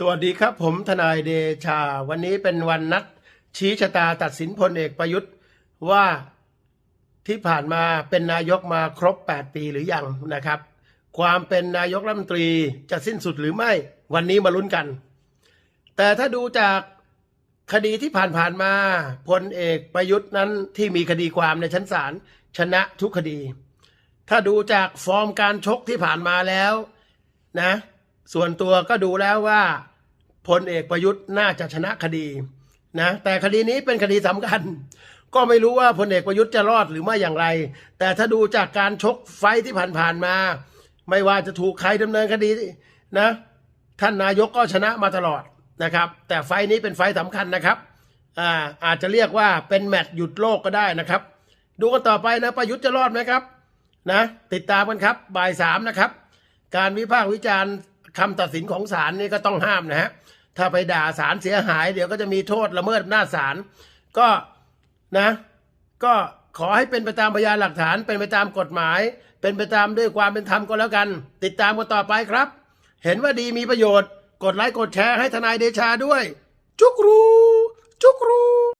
สวัสดีครับ ผมทนายเดชา วันนี้เป็นวันนัด ชี้ชะตาตัดสินพลเอกประยุทธ์ว่าที่ผ่านมาเป็นนายกมาครบ 8 ปีหรือยังนะครับ ความเป็นนายกรัฐมนตรีจะสิ้นสุดหรือไม่วันนี้มาลุ้นกัน แต่ถ้าดูจากคดีที่ผ่านๆมาพลเอกประยุทธ์นั้นที่มีคดีความในชั้นศาลชนะทุกคดี ถ้าดูจากฟอร์มการชกที่ผ่านมาแล้วนะส่วนตัวก็ดูแล้วว่า พลเอกประยุทธ์น่าจะชนะคดีนะแต่คดีนี้เป็นคดีสำคัญ ก็ไม่รู้ว่าพลเอกประยุทธ์จะรอดหรือไม่อย่างไร แต่ถ้าดูจากการชกไฟที่ผ่านๆมา ไม่ว่าจะถูกใครดำเนินคดีนะ ท่านนายกก็ชนะมาตลอดนะครับ แต่ไฟนี้เป็นไฟท์สำคัญนะครับอ่าอาจจะเรียกว่าเป็นแมตช์หยุดโลกก็ได้นะครับ ดูกันต่อไปนะประยุทธ์จะรอดไหมครับนะติดตามกันครับบ่ายสามนะครับ การวิพากษ์วิจารณ์ คำตัดสินของศาลนี่ก็ต้องห้ามนะฮะถ้าไปด่าศาลเสียหาย เดี๋ยวก็จะมีโทษละเมิดอำนาจศาลก็นะ ก็ขอให้เป็นไปตามพยานหลักฐานเป็นไปตามกฎหมาย เป็นไปตามด้วยความเป็นธรรมก็แล้วกัน ติดตามกันต่อไปครับ เห็นว่าดีมีประโยชน์ กดไลค์กดแชร์ให้ทนายเดชาด้วย จุกรู จุกรู